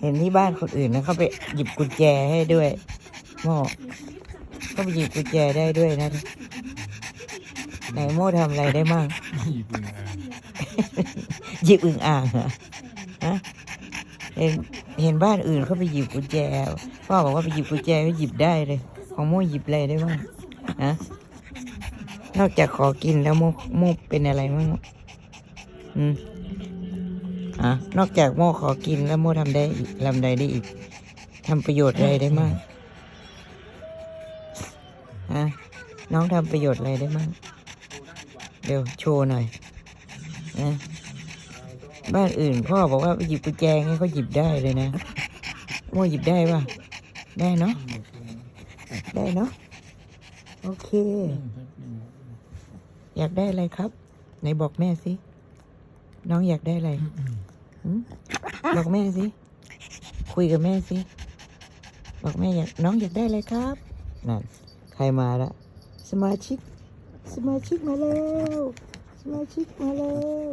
เห็นที่บ้านคนอื่นนะเขาไปหยิบกุญแจให้ด้วยโม่เขาไปหยิบกุญแจได้ด้วยนะไหนโม่ทำอะไรได้มั่งญี่ปุ่นอะหยิบอึ่งอ่างเหรอฮะเห็นเห็นบ้านอื่นเขาไปหยิบกุญแจพ่อบอกว่าไปหยิบกุญแจก็หยิบได้เลย ของโม่หยิบอะไรได้บ้างฮะนอกจากขอกินแล้วโม่โม่เป็นอะไรบ้างอืม อะนอกจากโม่ขอกินแล้วโม่ทำได้ทำใดได้อีกทำประโยชน์อะไรได้บ้างฮะน้องทำประโยชน์อะไรได้บ้างเดี๋ยวโชว์หน่อยนะบ้านอื่นพ่อบอกว่าหยิบกุญแจให้เขาหยิบได้เลยนะโม่หยิบได้ป่ะ ได้เนาะได้เนาะโอเค อยากได้อะไรครับ ไหนบอกแม่สิ น้องอยากได้อะไร บอกแม่สิ คุยกับแม่สิ บอกแม่อยากน้องอยากได้อะไรครับ นั่น ใครมาละ สมาชิก สมาชิกมาแล้ว สมาชิกมาแล้ว